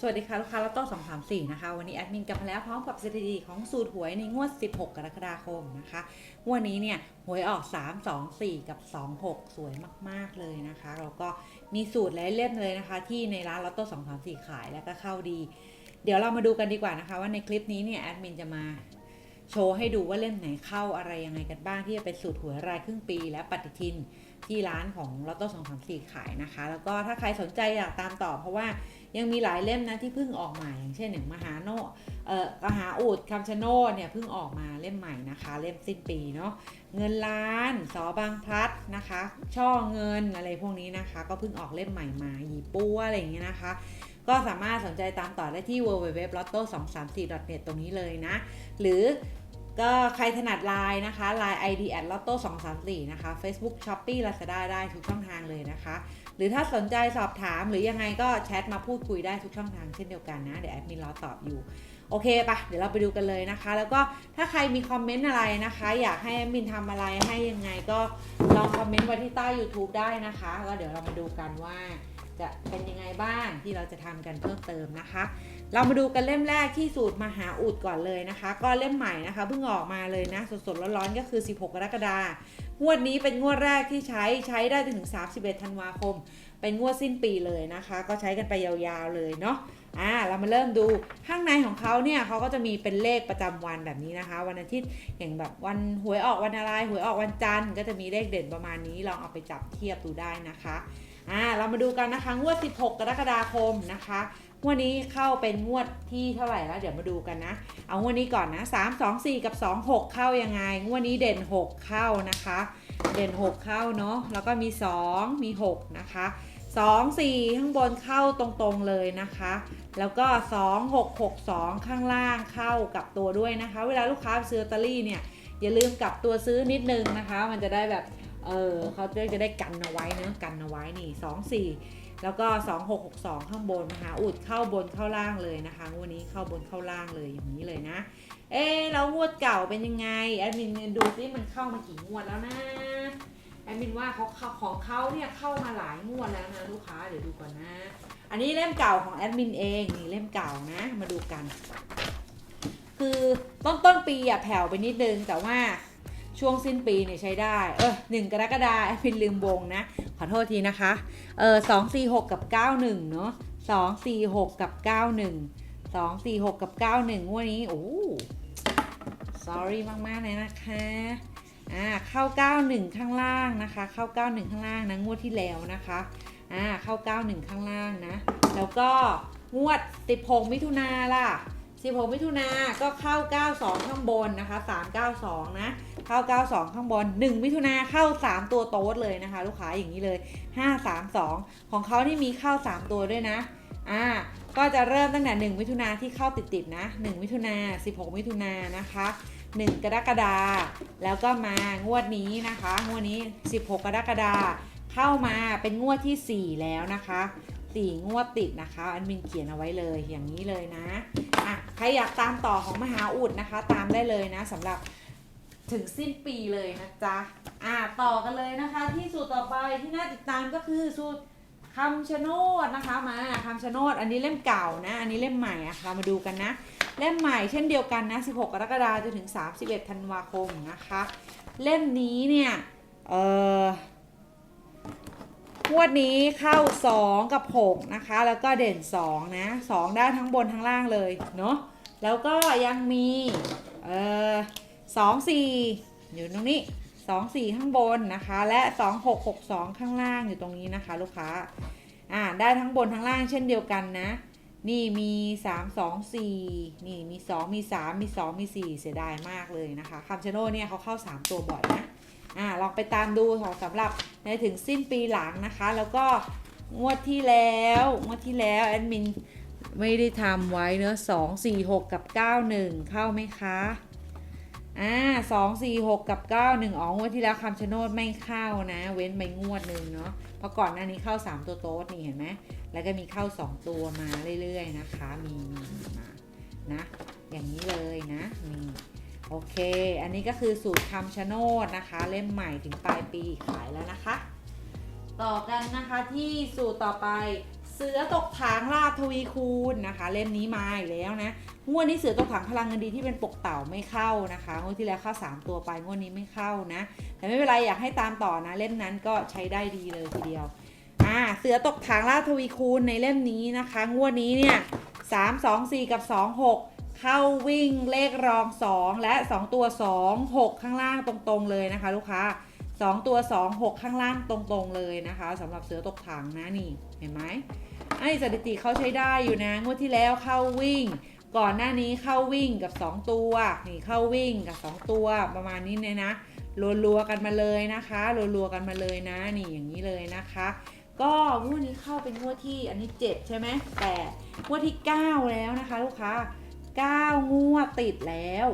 สวัสดีค่ะ ลูกค้าแล้วก็234นะคะ วันนี้แอดมินกลับมาแล้วพร้อมกับสถิติของสูตรหวยในงวด 16 กรกฎาคมนะคะวดนี้เนี่ยหวยออก 3 2 4 กับ 26 สวยมากๆเลยนะคะแล้วก็มีสูตรหลายเล่มเลยนะคะ ที่ในร้านลอตโต้234ขายแล้วก็เข้าดี เดี๋ยวเรามาดูกันดีกว่านะคะ ว่าในคลิปนี้เนี่ยแอดมินจะมาโชว์ให้ดูว่าเล่มไหนเข้าอะไรยังไงกันบ้างที่จะเป็นสูตรหวยรายครึ่งปี และปฏิทินที่ร้านของลอตโต้234ขายนะคะ แล้วก็ถ้าใครสนใจอยากตามต่อเพราะว่า ยังมีหลายเล่มนะที่เพิ่งออกมาอย่างเช่นหนึ่งมหาโนเอ่อมหาอูดคำชะโนดเนี่ยเพิ่งออกมาเล่มใหม่นะคะ เล่มสิ้นปีเนาะเงินล้านสอบางพลัดนะคะ ช่อเงินอะไรพวกนี้นะคะ ก็เพิ่งออกเล่มใหม่มาหยีปัวอะไรอย่างเงี้ยนะคะก็สามารถสนใจตามต่อได้ที่ www.lotto234.net ตรงนี้เลยนะ หรือก็ใครถนัดไลน์นะคะ Line ID at lotto 234นะคะ Facebook Shopee Lazada ได้ทุกช่องทางเลยนะคะ หรือถ้าสนใจสอบถามหรือยังไงก็แชทมาพูดคุยได้ทุกช่องทางเช่นเดียวกันนะ เดี๋ยวแอดมินรอตอบอยู่โอเคปะเดี๋ยวเราไปดูกันเลยนะคะ แล้วก็ถ้าใครมีคอมเมนต์อะไรนะคะ อยากให้แอดมินทำอะไรให้ยังไงก็ลองคอมเมนต์ไว้ที่ใต้ YouTube ได้นะคะแล้วเดี๋ยวเรามาดูกันว่าจะเป็นยังไงบ้างที่เราจะทำกันเพิ่มเติมนะคะ เรามาดูกันเล่มแรกที่สูตรมหาอุดก่อนเลยนะคะ ก็เล่มใหม่นะคะเพิ่งออกมาเลยนะสดๆร้อนๆก็คือ 16 กรกฎาคมงวดนี้เป็นงวดแรกที่ใช้ใช้ได้จนถึง 31 ธันวาคม เป็นงวดสิ้นปีเลยนะคะ ก็ใช้กันไปยาวๆเลยเนาะอ่าเรามาเริ่มดูข้างในของเขาเนี่ยเขาก็จะมีเป็นเลขประจำวันแบบนี้นะคะ วันอาทิตย์อย่างแบบวันหวยออกวันอะไรหวยออกวันจันทร์ก็จะมีเลขเด่นประมาณนี้ลองเอาไปจับเทียบดูได้นะคะอ่าเรามาดูกันนะคะงวด 16 กรกฎาคมนะคะ งวดนี้เข้าเป็นงวดที่เท่าไหร่แล้วเดี๋ยวมาดูกันนะ เอางวดนี้ก่อนนะ 3 2 4 กับ 2 6 เข้ายังไง งวดนี้เด่น 6 เข้านะคะ เด่น 6 เข้าเนาะแล้วก็มี 2 มี 6 นะคะ 2 4 ข้างบนเข้าตรงๆเลยนะคะ แล้วก็ 2 6 6 2 ข้างล่างเข้ากับตัวด้วยนะคะ เวลาลูกค้าซื้อลอตเตอรี่เนี่ยอย่าลืมกลับตัวซื้อนิดนึงนะคะ มันจะได้แบบเออเขาจะได้กันเอาไว้เนอะกันเอาไว้นี่สองสี่ แล้วก็สองหกหกสองข้างบนมหาอุดเข้าบนเข้าล่างเลยนะคะงวดนี้เข้าบนเข้าล่างเลยอย่างนี้เลยนะ เอ๊แล้วงวดเก่าเป็นยังไงแอดมินดูซิมันเข้ามากี่งวดแล้วนะแอดมินว่าเขาเข้าของเขาเนี่ยเข้ามาหลายงวดแล้วนะลูกค้าเดี๋ยวดูก่อนนะ อันนี้เล่มเก่าของแอดมินเองนี่เล่มเก่านะมาดูกัน คือต้นต้นปีอะแผ่วไปนิดนึงแต่ว่า ช่วงสิ้นปีเนี่ยใช้ได้ เออหนึ่งกรกฎาคมแอดมินลืมวงนะ ขอโทษทีนะคะ เออสองสี่หกกับเก้าหนึ่งเนาะสองสี่หกกับเก้าหนึ่งสองสี่หกกับเก้าหนึ่งงวดนี้ โอ้ sorry มากๆเลยนะคะอ่าเข้าเก้าหนึ่งข้างล่างนะคะ เข้าเก้าหนึ่งข้างล่างนะงวดที่แล้วนะคะอ่าเข้าเก้าหนึ่งข้างล่างนะ แล้วก็งวดสิบหกมิถุนาล่ะ 16 มิถุนาก็เข้า 92 ข้างบนนะคะ 392 นะ เข้า 92 ข้างบน 1 มิถุนาเข้า 3 ตัวโต๊ดเลยนะคะ ลูกค้าอย่างนี้เลย 532 ของเขานี่มีเข้า 3 ตัวด้วยนะ อ่า ก็จะเริ่มตั้งแต่ 1 มิถุนาที่เข้าติดๆนะ 1 มิถุนา16 มิถุนานะคะ 1 กรกฎาแล้วก็มางวดนี้นะคะ งวดนี้ 16 กรกฎาเข้ามาเป็นงวดที่ 4 แล้วนะคะสี่งวดติดนะคะ อันมินเขียนเอาไว้เลยอย่างนี้เลยนะ อะใครอยากตามต่อของมหาอุดนะคะ ตามได้เลยนะสำหรับถึงสิ้นปีเลยนะจ๊ะอะต่อกันเลยนะคะ ที่สูตรต่อไปที่น่าติดตามก็คือสูตรคำชะโนดนะคะมาคำชะโนดอันนี้เล่มเก่านะ อันนี้เล่มใหม่อะเรามาดูกันนะเล่มใหม่เช่นเดียวกันนะ 16 กรกฎาคมจนถึง 31 ธันวาคมนะคะ เล่มนี้เนี่ยเออ งวดนี้เข้า 2 กับ 6 นะคะ แล้วก็เด่น 2 นะ 2 ได้ทั้งบนทั้งล่างเลย เนาะแล้วก็ยังมี เอ่อสองสี่อยู่ตรงนี้สองสี่ข้างบนนะคะ และสองหกหกสองข้างล่างอยู่ตรงนี้นะคะ ลูกค้า อ่า ได้ทั้งบนทั้งล่างเช่นเดียวกันนะ นี่มีสามสองสี่นี่มีสองมีสามมีสองมีสี่เสียดายมากเลยนะคะคำชะโนดเนี่ยเขาเข้าสามตัวบ่อยนะ อ่าลองไปตามดูของสำหรับในถึงสิ้นปีหลังนะคะ แล้วก็งวดที่แล้วงวดที่แล้วแอดมินไม่ได้ทำไว้เนอะสองสี่หกกับเก้าหนึ่งเข้าไหมคะอ่าสองสี่หกกับเก้าหนึ่งอ๋องวดที่แล้วคำชะโนดไม่เข้านะ เว้นไปงวดหนึ่งเนาะเพราะก่อนหน้านี้เข้าสามตัวโต๊ดนี่เห็นไหมแล้วก็มีเข้าสองตัวมาเรื่อยๆนะคะ มีมีมานะ อย่างนี้เลยนะนี่ โอเค อันนี้ก็คือสูตรคำชะโนดนะคะ เล่มใหม่ถึงปลายปีขายแล้วนะคะ ต่อกันนะคะที่สูตรต่อไปเสือตกถังราทวีคูณนะคะ เล่มนี้มาอีกแล้วนะงวดนี้เสือตกถังพลังเงินดีที่เป็นปกเต่าไม่เข้านะคะงวดที่แล้วเข้า 3 ตัวไปงวดนี้ไม่เข้านะ แต่ไม่เป็นไรอยากให้ตามต่อนะ เล่มนั้นก็ใช้ได้ดีเลยทีเดียวอ่าเสือตกถังราทวีคูณในเล่มนี้นะคะ งวดนี้เนี่ยสามสองสี่กับสองหก เข้าวิ่งเลขรองสองและสองตัวสองหกข้างล่างตรงๆเลยนะคะ ลูกค้าสองตัวสองหกข้างล่างตรงๆเลยนะคะสำหรับเสือตกถังนะนี่เห็นไหมไอ้สถิติเขาใช้ได้อยู่นะงวดที่แล้วเข้าวิ่ง ก่อนหน้านี้เข้าวิ่งกับ 2 ตัวนี่เข้าวิ่งกับ 2 ตัวประมาณนี้เลยนะรัวๆกันมาเลยนะคะรัวๆกันมาเลยนะนี่อย่างนี้เลยนะคะก็งวดนี้เข้าเป็นงวดที่อันนี้ 7 ใช่ไหมแต่งวดที่ 9 แล้วนะคะ ลูกค้า 9 งวดติดแล้ว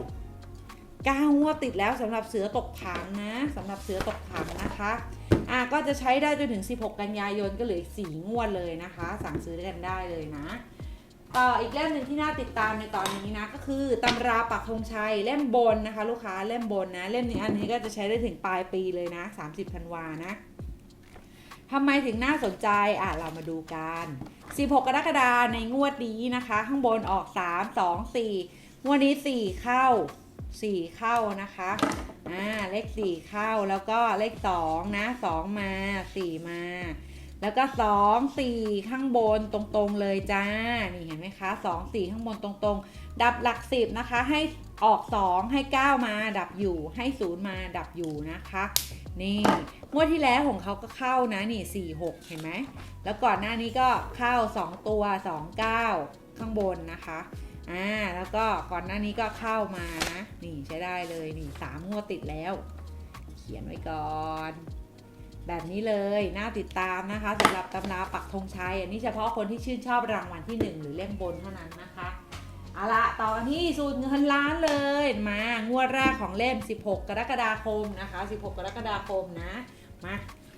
9งวดติดแล้วสำหรับเสือตกถังนะสำหรับเสือตกถังนะคะอะก็จะใช้ได้จนถึง 16 กันยายนก็เหลืออีก4งวดเลยนะคะ สั่งซื้อกันได้เลยนะต่ออีกเล่มหนึ่งที่น่าติดตามในตอนนี้นะก็คือตำราปักธงชัยเล่มบนนะคะ ลูกค้าเล่มบนนะ เล่มนี้อันนี้ก็จะใช้ได้ถึงปลายปีเลยนะ 30ธันวานะ ทำไมถึงน่าสนใจอะเรามาดูกัน 16 กรกฎาคมในงวดนี้นะคะ ข้างบนออก 3 2 4 งวดนี้ 4 เข้า 4 เข้านะคะอ่าเลข 4 เข้าแล้วก็เลข 2 นะ 2 มา 4 มา แล้วก็สองสี่ข้างบนตรงๆเลยจ้า นี่เห็นไหมคะสองสี่ข้างบนตรงๆ ดับหลักสิบนะคะให้ ออกสองให้เก้ามาดับอยู่ให้ศูนย์มาดับอยู่นะคะ นี่งวดที่แล้วของเขาก็เข้านะนี่สี่หกเห็นไหม แล้วก่อนหน้านี้ก็เข้าสองตัวสองเก้าข้างบนนะคะอ่าแล้วก็ก่อนหน้านี้ก็เข้ามานะนี่ใช้ได้เลยนี่สามงวดติดแล้ว เขียนไว้ก่อน แบบนี้เลยน่าติดตามนะคะสำหรับตำราปักธงชัย อันนี้เฉพาะคนที่ชื่นชอบรางวัลที่ 1 หรือเล่มบนเท่านั้นนะคะ เอาละต่อกันที่สูตรเงินล้านเลยมางวดแรกของเล่ม 16 กรกฎาคมนะคะ 16 กรกฎาคมนะมา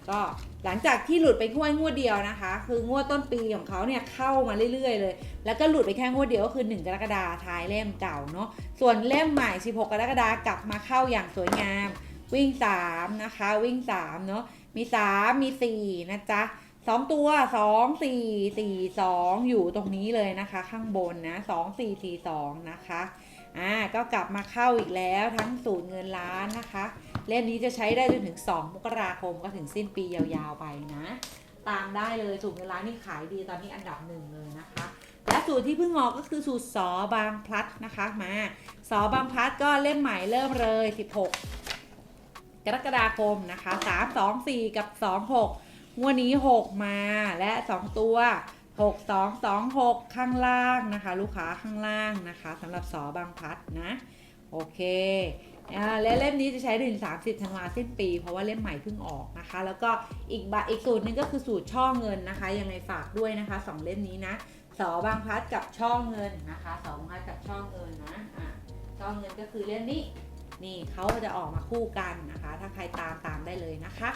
ก็หลังจากที่หลุดไปงวดงวดเดียวนะคะ คืองวดต้นปีของเขาเนี่ยเข้ามาเรื่อยๆ เลย แล้วก็หลุดไปแค่งวดเดียวก็คือ 1 กรกฎาท้ายเล่มเก่าเนาะส่วนเล่มใหม่ 16 กรกฎากลับมาเข้าอย่างสวยงาม วิ่ง 3 นะคะ วิ่ง3เนาะมี 3 มี 4 นะจ๊ะ 2ตัว2 4 4 2องอยู่ตรงนี้เลยนะคะ ข้างบนนะ2 4 4 2นะคะอ่าก็กลับมาเข้าอีกแล้วทั้งสูตรเงินล้านนะคะ เล่มนี้จะใช้ได้จนถึง 2 มกราคมก็ถึงสิ้นปียาวๆไปนะ ตามได้เลยสูตรเงินล้านนี่ขายดีตอนนี้อันดับหนึ่งเลยนะคะ และสูตรที่เพิ่งออกก็คือสูตรสอบางพลัดนะคะมาสอบางพลัดก็เล่มใหม่เริ่มเลย 16 กรกฎาคมนะคะ 3 2 4 กับ 2 6 งวดนี้ 6 มาและ 2 ตัว 6 2 2 6 ข้างล่างนะคะ ลูกค้าข้างล่างนะคะสำหรับสอบางพัดนะ โอเคอ่าและเล่มนี้จะใช้ถึง 30ธันวาสิ้นปี เพราะว่าเล่มใหม่เพิ่งออกนะคะ แล้วก็อีกบอีกสูตรนึงก็คือสูตรช่อเงินนะคะ ยังไงฝากด้วยนะคะสองเล่มนี้นะสอบางพัดกับช่อเงินนะคะสอบางพัดกับช่อเงินนะอะช่อเงินก็คือเล่มนี้ นี่เขาจะออกมาคู่กันนะคะ ถ้าใครตามตามได้เลยนะคะ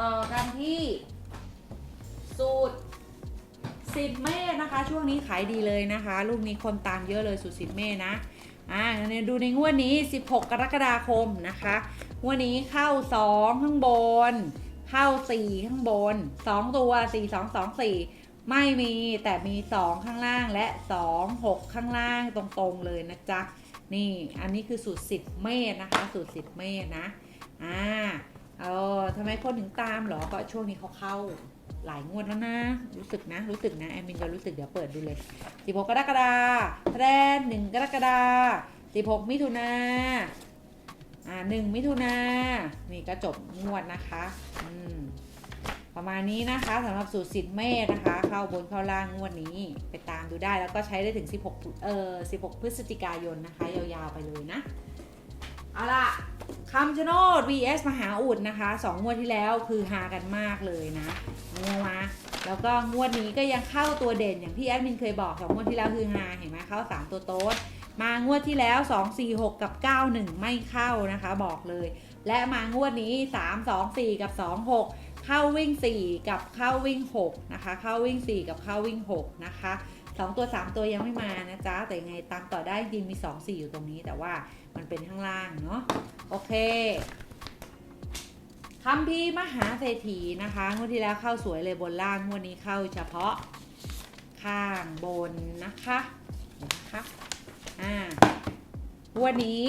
ต่อกันที่สูตรสิบเมตรนะคะ ช่วงนี้ขายดีเลยนะคะลูกนี้คนตามเยอะเลยสูตรสิบเมตรนะอ่าเนี่ยดูในงวดนี้ 16 กรกฎาคมนะคะงวดนี้เข้า 2 ข้างบน เข้า 4 ข้างบน 2 ตัว 4 2 2 4 ไม่มีแต่มี 2 ข้างล่างและ 2 6 ข้างล่างตรงๆเลยนะจ๊ะ นี่อันนี้คือสูตร10เมตรนะคะ สูตร10เมตรนะอ่าเออทำไมคนถึงตามเหรอก็ช่วงนี้เขาเข้าหลายงวดแล้วนะ รู้สึกนะ รู้สึกนะแอมินก็รู้สึกเดี๋ยวเปิดดูเลย16กรกฎาคมแรน1กรกฎาคม16มิถุนาอ่า1มิถุนานี่ก็จบงวดนะคะ อืม ประมาณนี้นะคะสำหรับสูตรสิบเมตรนะคะ เข้าบนเข้าล่างงวดนี้ไปตามดูได้แล้วก็ใช้ได้ถึง 16 เอ่อ 16 พฤศจิกายนนะคะ ยาวๆไปเลยนะ เอาล่ะคำชะโนด vs มหาอุดนะคะสองงวดที่แล้วคือฮากันมากเลยนะงวมาแล้วก็งวดนี้ก็ยังเข้าตัวเด่นอย่างที่แอดมินเคยบอกสองงวดที่แล้วคือฮาเห็นไหมเข้า 3 ตัวโต๊ดมางวดที่แล้ว 2 4 6 กับ 91 ไม่เข้านะคะ บอกเลย และมางวดนี้ 3 2 4 กับ 2 6 เข้าวิ่ง 4 กับเข้าวิ่ง 6 นะคะ เข้าวิ่ง 4 กับเข้าวิ่ง 6 นะคะ2ตัว 3 ตัวยังไม่มานะจ๊ะ แต่ยังไงตามต่อได้จริงมี 2 4 อยู่ตรงนี้ แต่ว่ามันเป็นข้างล่างเนาะโอเคคำพีมหาเศรษฐีนะคะงวดที่แล้วเข้าสวยเลยบนล่างงวดนี้เข้าเฉพาะข้างบนนะคะนะคะอ่าวันนี้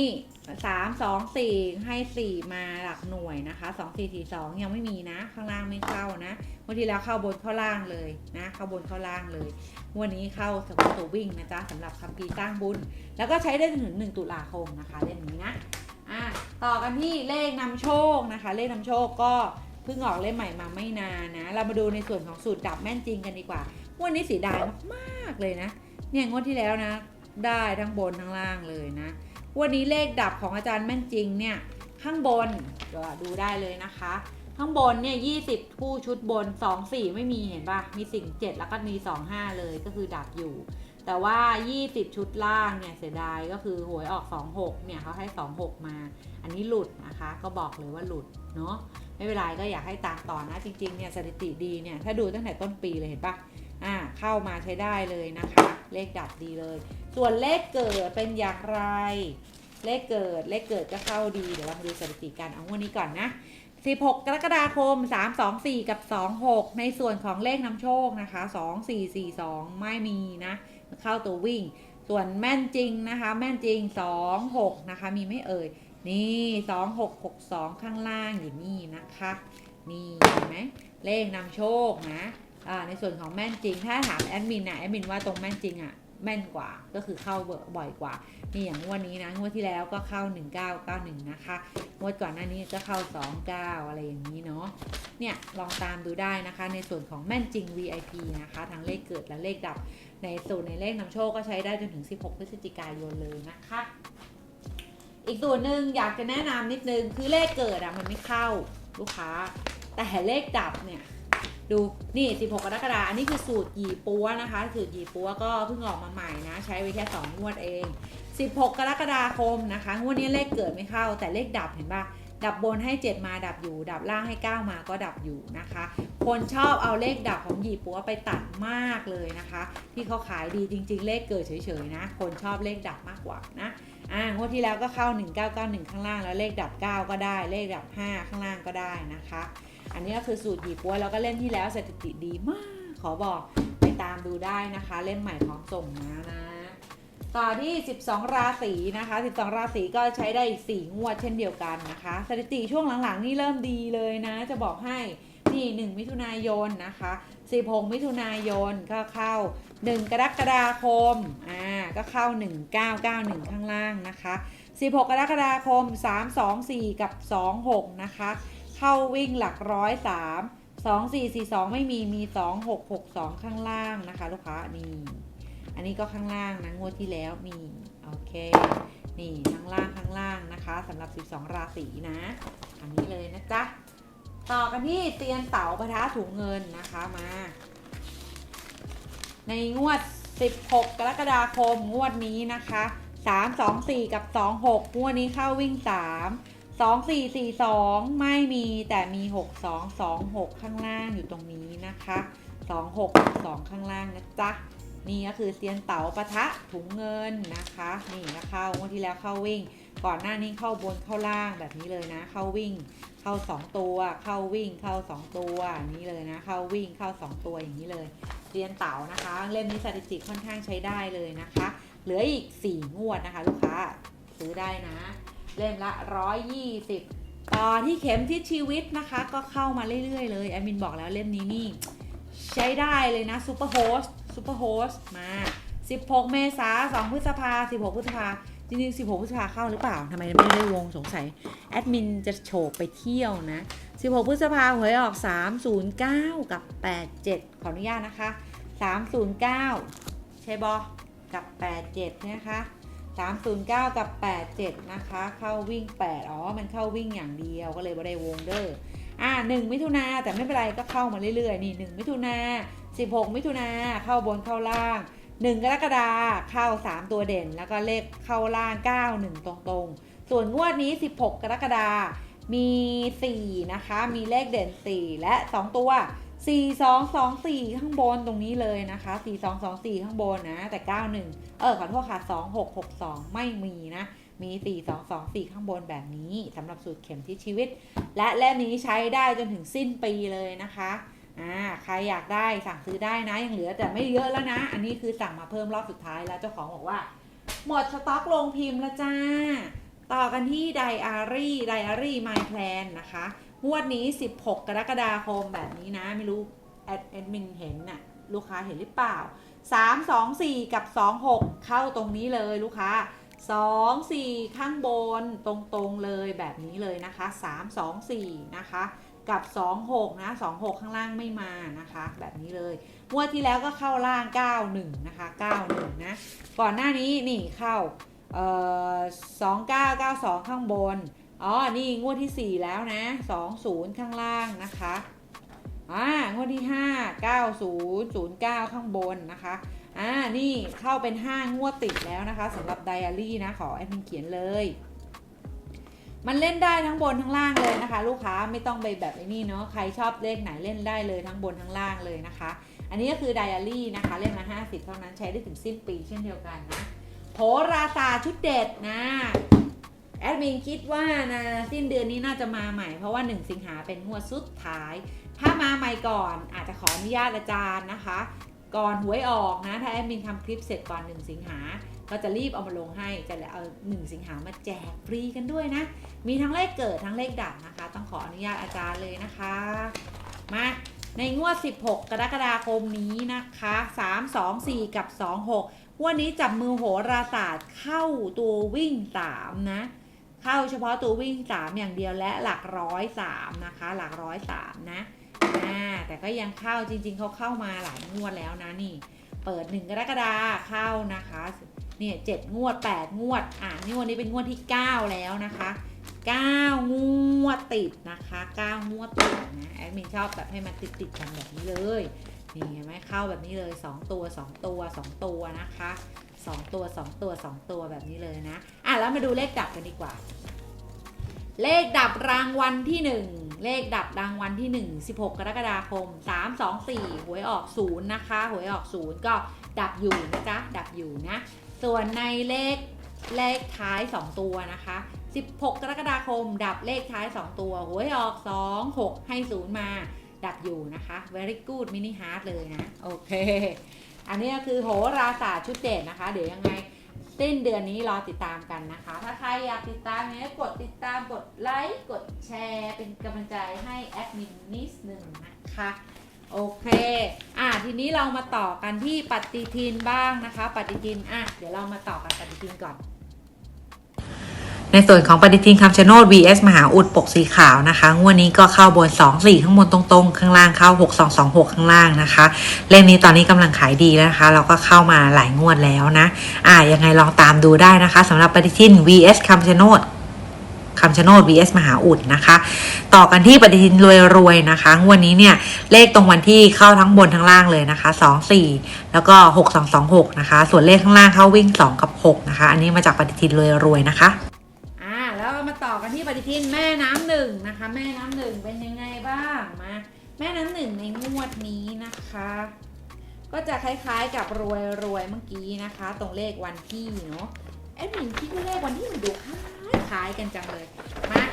สามสองสี่ให้สี่มาหลักหน่วยนะคะสองสี่สี่สองยังไม่มีนะ ข้างล่างไม่เข้านะวันที่แล้วเข้าบนเข้าล่างเลยนะเข้าบนเข้าล่างเลยวันนี้เข้าสกุลตัววิ่งนะจ๊ะสำหรับคัมภีร์สร้างบุญ แล้วก็ใช้ได้จนถึงตุลาคมนะคะเล่มนี้นะอะต่อกันที่เลขนำโชคนะคะ เลขนำโชคก็เพิ่งออกเล่มใหม่มาไม่นานนะ เรามาดูในส่วนของสูตรดับแม่นจริงกันดีกว่าวันนี้สีดายมากๆเลยนะ เนี่ยงวดที่แล้วนะ ได้ทั้งบนทั้งล่างเลยนะ วันนี้เลขดับของอาจารย์แม่นจริงเนี่ยข้างบนก็ดูได้เลยนะคะ ข้างบนเนี่ย20คู่ชุดบน 2 4 ไม่มีเห็นปะมีสิ่ง 7 แล้วก็มี 2 5 เลยก็คือดับอยู่ แต่ว่า 20 ชุดล่างเนี่ยเสียดายก็คือหวยออก 26 เนี่ยเขาให้ 26 มา อันนี้หลุดนะคะ ก็บอกเลยว่าหลุดเนาะไม่เป็นไรก็อยากให้ตามต่อนะจริงๆเนี่ยสถิติดีเนี่ยถ้าดูตั้งแต่ต้นปีเลยเห็นปะอ่าเข้ามาใช้ได้เลยนะคะ เลขดับดีเลย ส่วนเลขเกิดเป็นอย่างไร เลขเกิดเลขเกิดก็เข้าดี เดี๋ยวเรามาดูสถิติกันเอาวันนี้ก่อนนะ 16 กรกฎาคม 3 2 4 กับ 26 ในส่วนของเลขนำโชคนะคะ 2 4 4 2 ไม่มีนะ เข้าตัววิ่ง ส่วนแม่นจริงนะคะ แม่นจริง 2 6 นะคะ มีไม่เอ่ย นี่ 2 6 6 2 ข้างล่างอยู่นี่นะคะ นี่เห็นไหมเลขนำโชคนะ ในส่วนของแม่นจริง ถ้าถามแอดมินนะแอดมินว่าตรงแม่นจริงอะแม่นกว่าก็คือเข้าบ่อยกว่านี่อย่างงวดนี้นะงวดที่แล้วก็เข้า 1991 นะคะงวดก่อนหน้านี้ก็เข้า 29 อะไรอย่างนี้เนาะเนี่ยลองตามดูได้นะคะ ในส่วนของแม่นจริง VIP นะคะทั้งเลขเกิดและเลขดับ ในส่วนในเลขนำโชคก็ใช้ได้จนถึง 16 พฤศจิกายนเลยนะคะ อีกส่วนหนึ่งอยากจะแนะนำนิดนึงคือเลขเกิดอะมันไม่เข้าลูกค้า แต่เลขดับเนี่ย ดูนี่ 16 กรกฎาคมอันนี้คือสูตรหยีปัวนะคะ สูตรหยีปัวก็เพิ่งออกมาใหม่นะ ใช้ไว้แค่2งวดเอง 16 กรกฎาคมนะคะ งวดนี้เลขเกิดไม่เข้า แต่เลขดับเห็นปะดับบนให้ 7 มาดับอยู่ ดับล่างให้ 9 มาก็ดับอยู่นะคะ คนชอบเอาเลขดับของหยีปัวไปตัดมากเลยนะคะ ที่เขาขายดีจริง ๆ เลขเกิดเฉยๆนะ คนชอบเลขดับมากกว่านะอ่างวดที่แล้วก็เข้า 1991 ข้างล่างแล้วเลขดับ 9 ก็ได้ เลขดับ 5 ข้างล่างก็ได้นะคะ อันนี้ก็คือสูตรหยีปัวแล้วก็เล่มที่แล้วสถิติดีมาก ขอบอกไปตามดูได้นะคะ เล่มใหม่ของส่งนะนะ ต่อที่ 12 ราศีนะคะ 12 ราศีก็ใช้ได้อีก4งวดเช่นเดียวกันนะคะ สถิติช่วงหลังๆ นี่เริ่มดีเลยนะ จะบอกให้นี่ 1 มิถุนายนนะคะ 16 มิถุนายนก็เข้า 1 กรกฎาคม อ่า ก็เข้า 1991 ข้างล่างนะคะ 16 กรกฎาคม 3 2 4 กับ 26 นะคะ เข้าวิ่งหลักร้อยสามสองสี่สี่สองไม่มีมีสองหกหกสองข้างล่างนะคะ ลูกค้านี่อันนี้ก็ข้างล่างนะงวดที่แล้วมีโอเคนี่ข้างล่างข้างล่างนะคะสำหรับ 12 ราศีนะอันนี้เลยนะจ๊ะต่อกันที่เตียนเต๋าปะทะถุงเงินนะคะมา ในงวด 16 กรกฎาคมงวดนี้นะคะ 3 2 4 กับ 26 งวดนี้เข้าวิ่ง 3 2 4 4 2 ไม่มีแต่มี 6 2 2 6 ข้างล่างอยู่ตรงนี้นะคะ2 6 2 ข้างล่างนะจ๊ะ นี่ก็คือเซียนเต๋าปะทะถุงเงินนะคะ นี่นะเข้างวดที่แล้วเข้าวิ่ง ก่อนหน้านี้เข้าบนเข้าล่างแบบนี้เลยนะ เข้าวิ่ง เข้า 2 ตัว เข้าวิ่ง เข้า 2 ตัวนี้เลยนะ เข้าวิ่ง เข้า 2 ตัวอย่างนี้เลยเรียนเต๋านะคะ เล่มนี้สถิติค่อนข้างใช้ได้เลยนะคะ เหลืออีก 4 งวดนะคะ ลูกค้าซื้อได้นะ เล่มละ 120 ต่อที่เข็มทิศชีวิตนะคะ ก็เข้ามาเรื่อยๆเลยแอดมินบอกแล้วเล่มนี้นี่ ใช้ได้เลยนะซูเปอร์โฮสซูเปอร์โฮสมา 16 เมษา2พฤษภา 16 พฤษภาจริงๆ 16 พฤษภาเข้าหรือเปล่าทำไมไม่ได้วงสงสัย แอดมินจะโฉบไปเที่ยวนะ 16 พฤษภาหวยออก 309 กับ 87 ขออนุญาตนะคะ 309 ใช่บอกับ 87 นะคะ 309 กับ 87 นะคะ เข้าวิ่ง 8 อ๋อ มันเข้าวิ่งอย่างเดียวก็เลยบ่ได้วงเด้ออ่า1มิถุนาแต่ไม่เป็นไรก็เข้ามาเรื่อยๆ นี่ 1 มิถุนา16 มิถุนาเข้าบนเข้าล่าง 1 กรกฎาเข้า 3 ตัวเด่น แล้วก็เลขเข้าล่าง 91 ตรงๆ ส่วนงวดนี้ 16 กรกฎามี 4 นะคะ มีเลขเด่น 4 และ 2 ตัว 4224 ข้างบนตรงนี้เลยนะคะ 4 2 2 4 ข้างบนนะ แต่ 91 เออขอโทษค่ะ 2 6 6 2 ไม่มีนะ มี 4 2 2 4 ข้างบนแบบนี้สำหรับสูตรเข็มที่ชีวิต และเล่มนี้ใช้ได้จนถึงสิ้นปีเลยนะคะอ่าใครอยากได้สั่งซื้อได้นะ ยังเหลือแต่ไม่เยอะแล้วนะ อันนี้คือสั่งมาเพิ่มรอบสุดท้ายแล้วเจ้าของบอกว่า หมดสต็อกลงพิมพ์แล้วจ้า ต่อกันที่ไดอารี่ไดอารี่ไมแพลนนะคะ งวดนี้ 16 กรกฎาคมแบบนี้นะ ไม่รู้แอดแอดมินเห็นน่ะลูกค้าเห็นหรือเปล่า 3 2 4 กับ 2 6 เข้าตรงนี้เลยลูกค้า 2 4 ข้างบนตรงๆเลยแบบนี้เลยนะคะ 3 2 4 นะคะกับ 2 6 นะ 2 6 ข้างล่างไม่มานะคะ แบบนี้เลยงวดที่แล้วก็เข้าล่าง 9 1 นะคะ 9 1 นะ ก่อนหน้านี้นี่เข้าเอ่อ2992 ข้างบน อ๋อ นี่งวดที่ 4 แล้วนะ 20 ข้างล่างนะคะ อ่า งวดที่ 5 9009 ข้างบนนะคะ อ่า นี่เข้าเป็น 5 งวดติดแล้วนะคะสำหรับไดอารี่นะ ขอแอดมินเขียนเลย มันเล่นได้ทั้งบนทั้งล่างเลยนะคะ ลูกค้าไม่ต้องไปแบบไอ้นี่เนาะ ใครชอบเลขไหนเล่นได้เลยทั้งบนทั้งล่างเลยนะคะ อันนี้ก็คือไดอารี่นะคะเล่นมา50 เท่านั้นใช้ได้ถึงสิ้นปีเช่นเดียวกันนะ โหราศาสตร์ชุดเด็ดนะ แอดมินคิดว่านะสิ้นเดือนนี้น่าจะมาใหม่เพราะว่า 1 สิงหาเป็นงวดสุดท้าย ถ้ามาใหม่ก่อนอาจจะขออนุญาตอาจารย์นะคะ ก่อนหวยออกนะ ถ้าแอดมินทำคลิปเสร็จก่อน 1 สิงหา ก็จะรีบเอามาลงให้จะเอา1สิงหามาแจกฟรีกันด้วยนะ มีทั้งเลขเกิดทั้งเลขดับนะคะ ต้องขออนุญาตอาจารย์เลยนะคะ มาในงวด 16 กรกฎาคมนี้นะคะ 3 2 4 กับ 26 วันนี้จับมือโหราศาสตร์เข้าตัววิ่ง 3 นะ เข้าเฉพาะตัววิ่ง 3 อย่างเดียวและหลักร้อย3นะคะ หลักร้อย3นะอ่าแต่ก็ยังเข้าจริงๆเขาเข้ามาหลายงวดแล้วนะนี่ เปิด 1 กรกฎาเข้านะคะเนี่ยเจ็ดงวด 8 งวด อ่านี่วันนี้เป็นงวดที่ 9 แล้วนะคะ9งวดติดนะคะ9งวดติดนะแอดมินชอบแบบให้มันติดติดๆกันแบบนี้เลยนี่เห็นไหมเข้าแบบนี้เลย 2 ตัว 2 ตัว 2 ตัวนะคะ 2 ตัว 2 ตัว 2 ตัวแบบนี้เลยนะ อะแล้วมาดูเลขดับกันดีกว่า เลขดับรางวัลที่ 1 เลขดับรางวัลที่ 1 16 กรกฎาคม 3 2 4 หวยออก 0 นะคะ หวยออก 0 ก็ดับอยู่นะจ๊ะ ดับอยู่นะ ส่วนในเลขเลขท้าย 2 ตัวนะคะ 16 กรกฎาคม ดับเลขท้าย 2 ตัว หวยออก 2 6 ให้ 0 มา ดับอยู่นะคะ very good mini heart เลยนะ โอเค อันนี้คือโหราศาสตร์ชุดเด่นนะคะ เดี๋ยวยังไงต้นเดือนนี้รอติดตามกันนะคะ ถ้าใครอยากติดตามเนี่ยกดติดตามกดไลค์กดแชร์ เป็นกำลังใจให้แอดมินนิดหนึ่งนะคะ โอเค อะทีนี้เรามาต่อกันที่ปฏิทินบ้างนะคะ ปฏิทิน อะ เดี๋ยวเรามาต่อกันปฏิทินก่อน ในส่วนของปฏิทินคำชะโนด vs มหาอุดปกสีขาวนะคะงวดนี้ก็เข้าบน 2 4 ข้างบนตรงๆ ข้างล่างเข้า 6 2 2 6 ข้างล่างนะคะ เลขนี้ตอนนี้กำลังขายดีแล้วนะคะเราก็เข้ามาหลายงวดแล้วนะ อ่ายังไงลองตามดูได้นะคะสำหรับปฏิทิน vs คำชะโนดคำชะโนด vs มหาอุดนะคะ ต่อกันที่ปฏิทินรวยๆนะคะวดนี้เนี่ยเลขตรงวันที่เข้าทั้งบนทั้งล่างเลยนะคะ 2 4 แล้วก็ 6 2 2 6 นะคะ ส่วนเลขข้างล่างเข้าวิ่ง 2 กับ 6 นะคะ อันนี้มาจากปฏิทินรวยๆนะคะ อ่าแล้วมาต่อ กันที่ปฏิทินแม่น้ำหนึ่งนะคะ แม่น้ำหนึ่งเป็นยังไงบ้างมาแม่น้ำหนึ่งในงวดนี้นะคะ ก็จะคล้ายๆกับรวยรวยเมื่อกี้นะคะ ตรงเลขวันที่เนาะแอดมินคิดว่าเลขวันที่มันดูคล้ายคล้ายกันจังเลยมา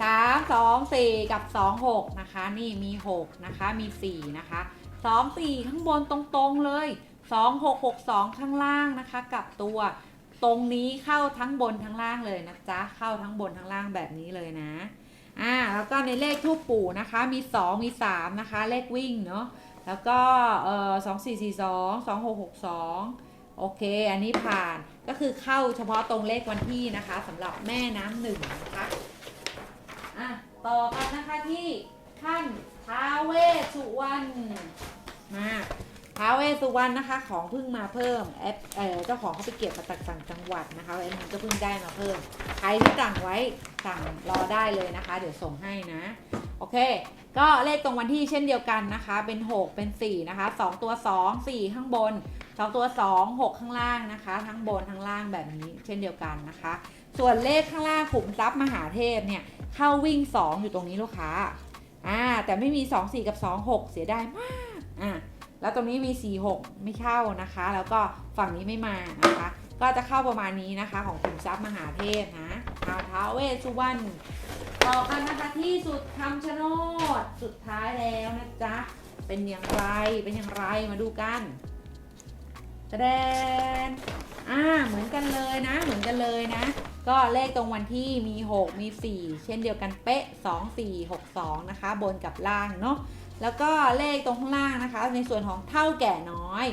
สามสองสี่กับสองหกนะคะ นี่มีหกนะคะมีสี่นะคะสองสี่ข้างบนตรงๆเลยสองหกหกสองข้างล่างนะคะ กับตัว ตรงนี้เข้าทั้งบนทั้งล่างเลยนะจ๊ะ เข้าทั้งบนทั้งล่างแบบนี้เลยนะ อ่า แล้วก็ในเลขทูปปู่นะคะ มี 2 มี 3 นะคะ เลขวิ่งเนาะ แล้วก็เอ่อสองสี่สี่สองสองหกหกสองโอเค อันนี้ผ่าน ก็คือเข้าเฉพาะตรงเลขวันที่นะคะสำหรับแม่น้ำหนึ่งนะคะ อะ ต่อกันนะคะที่ท่านท้าเวสสุวรรณ มา ท้าเวสสุวรรณนะคะ ของเพิ่งมาเพิ่มแอปเออเจ้าของเขาไปเก็บมาจากต่างจังหวัดนะคะแอดมินก็เพิ่งได้มาเพิ่ม ใครที่สั่งไว้สั่งรอได้เลยนะคะ เดี๋ยวส่งให้นะ โอเค ก็เลขตรงวันที่เช่นเดียวกันนะคะ เป็น 6 เป็น 4 นะคะ 2 ตัว 2 4 ข้างบน 2 ตัว 2 6 ข้างล่างนะคะ ทั้งบนทั้งล่างแบบนี้เช่นเดียวกันนะคะ ส่วนเลขข้างล่างขุมทรัพย์มหาเทพเนี่ยเข้าวิ่ง 2 อยู่ตรงนี้ลูกค้าอ่าแต่ไม่มี 2 4 กับ 2 6 เสียดายมากอ่า แล้วตรงนี้มี4 6 ไม่เข้านะคะ แล้วก็ฝั่งนี้ไม่มานะคะ ก็จะเข้าประมาณนี้นะคะของขุมทรัพย์มหาเทพนะท้าวท้าวเวสสุวรรณต่อกันนะคะที่สุดคำชะโนดสุดท้ายแล้วนะจ๊ะ เป็นอย่างไรเป็นอย่างไรมาดูกันแสดงอ่าเหมือนกันเลยนะ เหมือนกันเลยนะ ก็เลขตรงวันที่มี 6 มี 4 เช่นเดียวกันเป๊ะ 2 4 6 2 นะคะ บนกับล่างเนาะ แล้วก็เลขตรงข้างล่างนะคะ ในส่วนของเท่าแก่น้อย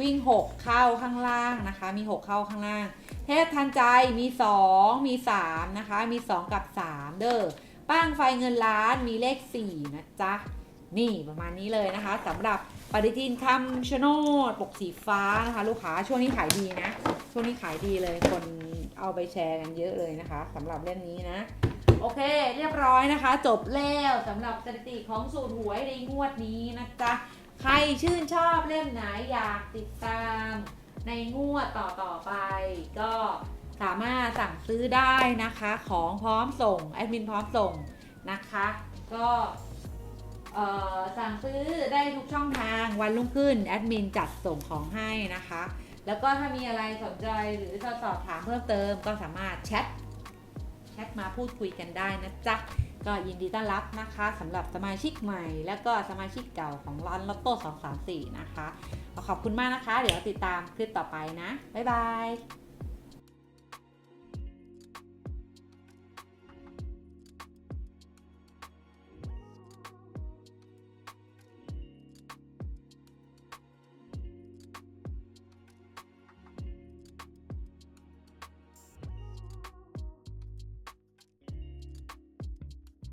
วิ่ง 6 เข้าข้างล่างนะคะ มี 6 เข้าข้างล่าง เทพทันใจมี 2 มี 3 นะคะ มี 2 กับ 3 เด้อป้างไฟเงินล้านมีเลข 4 นะจ๊ะ นี่ประมาณนี้เลยนะคะสำหรับปฏิทินคำชะโนดปกสีฟ้านะคะ ลูกค้าช่วงนี้ขายดีนะ ช่วงนี้ขายดีเลยคนเอาไปแชร์กันเยอะเลยนะคะสำหรับเล่มนี้นะ โอเค เรียบร้อยนะคะ จบแล้วสำหรับสถิติของสูตรหวยในงวดนี้นะจ๊ะใครชื่นชอบเล่มไหนอยากติดตามในงวดต่อต่อๆไป ก็สามารถสั่งซื้อได้นะคะ ของพร้อมส่งแอดมินพร้อมส่งนะคะ ก็สั่งซื้อได้ทุกช่องทางวันรุ่งขึ้นแอดมินจัดส่งของให้นะคะ แล้วก็ถ้ามีอะไรสนใจหรือจะสอบถามเพิ่มเติมก็สามารถแชท ทมาพูดคุยกันได้นะจ๊ะ ก็ยินดีต้อนรับนะคะสำหรับสมาชิกใหม่ แล้วก็สมาชิกเก่าของร้านลอตโต้234 นะคะ ขอขอบคุณมากนะคะ เดี๋ยวติดตามคลิปต่อไปนะ บ๊ายบาย